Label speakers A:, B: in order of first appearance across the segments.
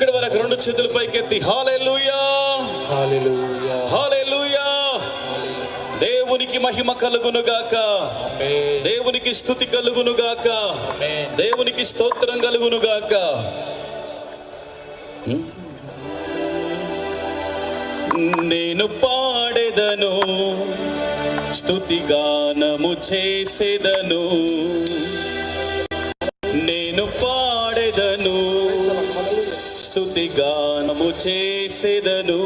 A: ఇక్కడ వరకు రెండు చేతుల పైకెత్తి దేవునికి మహిమ కలుగును గాక దేవునికి స్థుతి కలుగును గాక దేవునికి స్తోత్రం కలుగును గాక నేను పాడెదను స్థుతిగానము చేసేదను. మీదను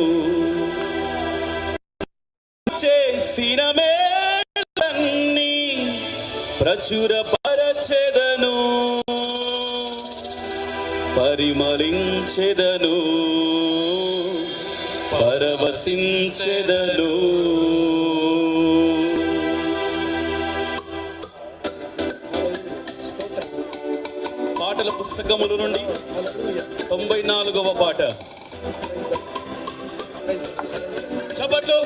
A: చేసిన మేలన్నీ ప్రచురపరచెదను. పరిమళించెదను. పరవసించెదను పాటల పుస్తకముల నుండి తొంభై నాలుగవ పాట. చప్పట్లు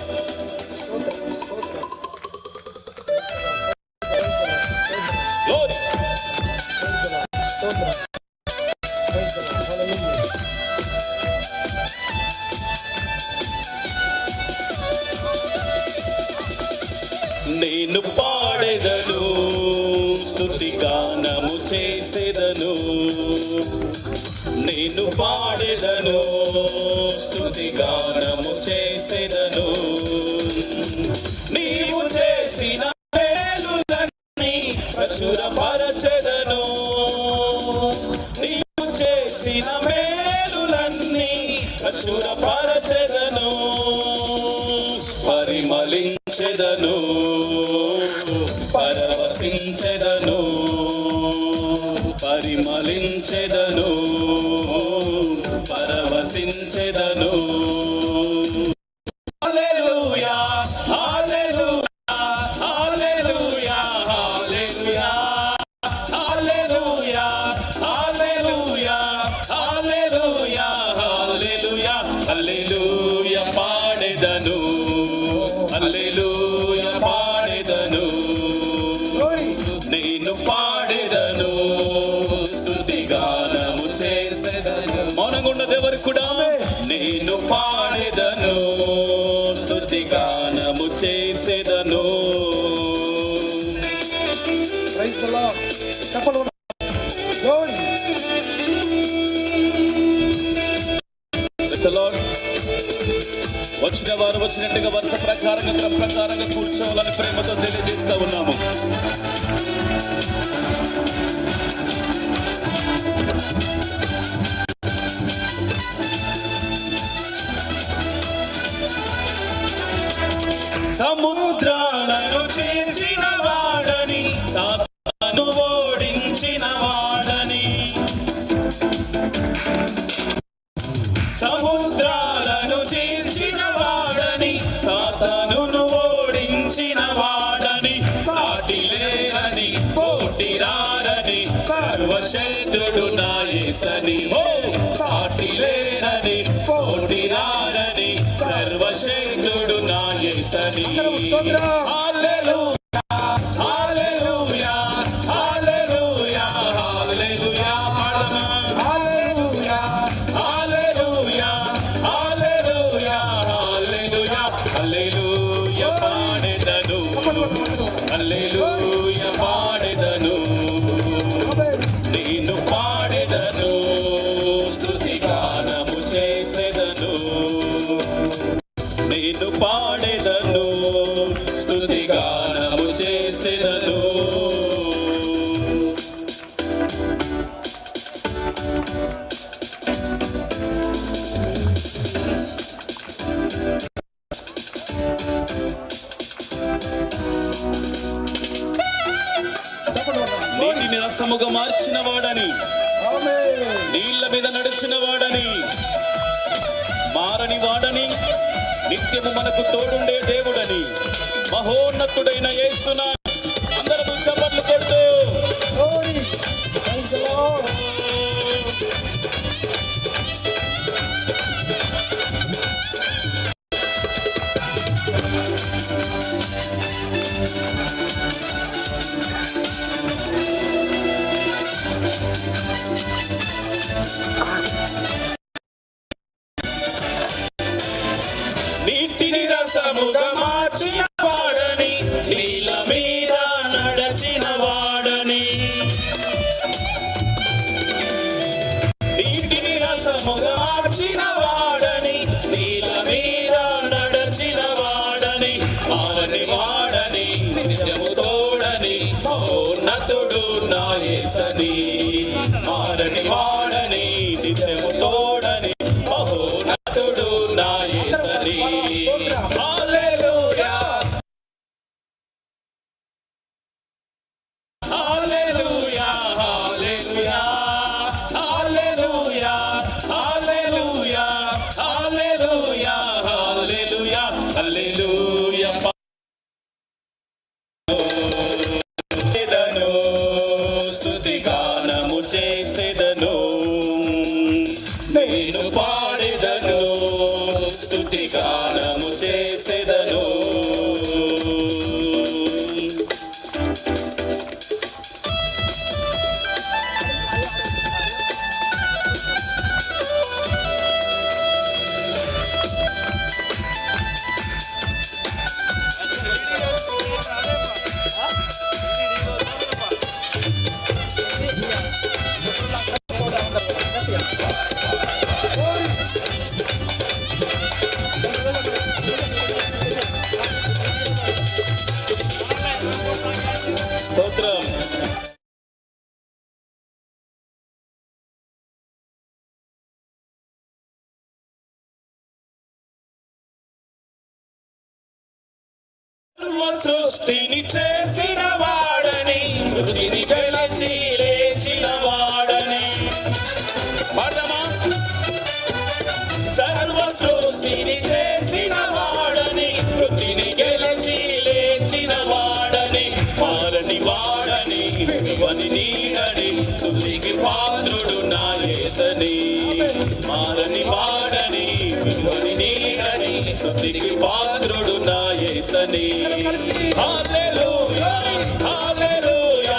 A: నేను పరిమళించెదను. పరిమళించెదను ప్రార్థన చేస్తా ఉన్నాము.
B: Hallelujah.
A: నీళ్ళ మీద నడిచిన వాడని మారని వాడని నిత్యము మనకు తోడుండే దేవుడని మహోన్నతుడైన ఏస్తున్నా nice and easy. సర్వ సృష్టిని చేసిన వాడని మృతిని గెలచి లేచిన వాడని. పాడమా సర్వ సృష్టిని చేసని హల్లెలూయా హల్లెలూయా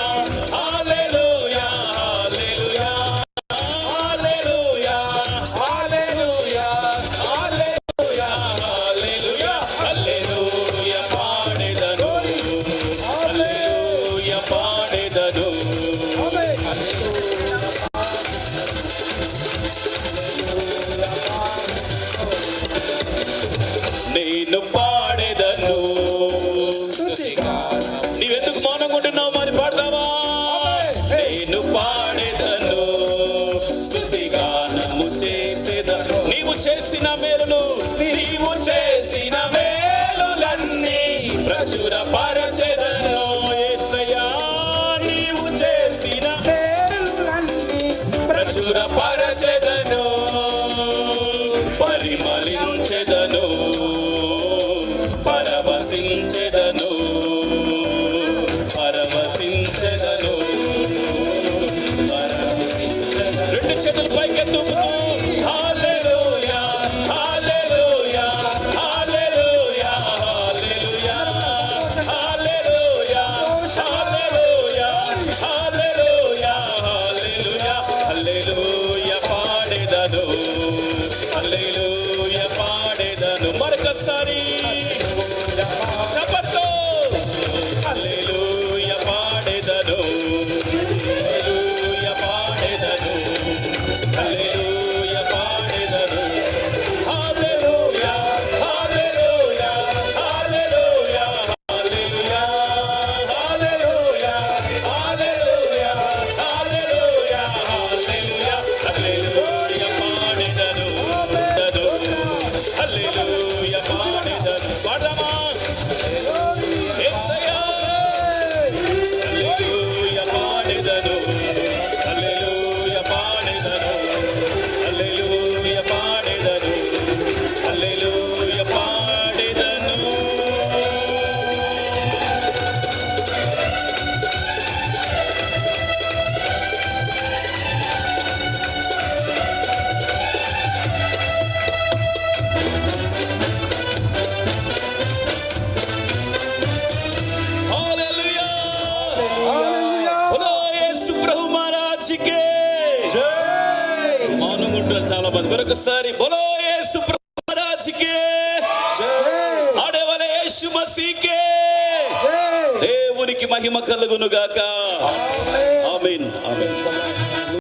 A: సాక్షికే మౌనం ఉంటున్నారు చాలా మంది. మరొకసారి బొలో యేసు రాజుకే. ఆడేవల యేసు మసీకే. దేవునికి మహిమ కలుగును గాక ఆమెన్. ఆమెన్.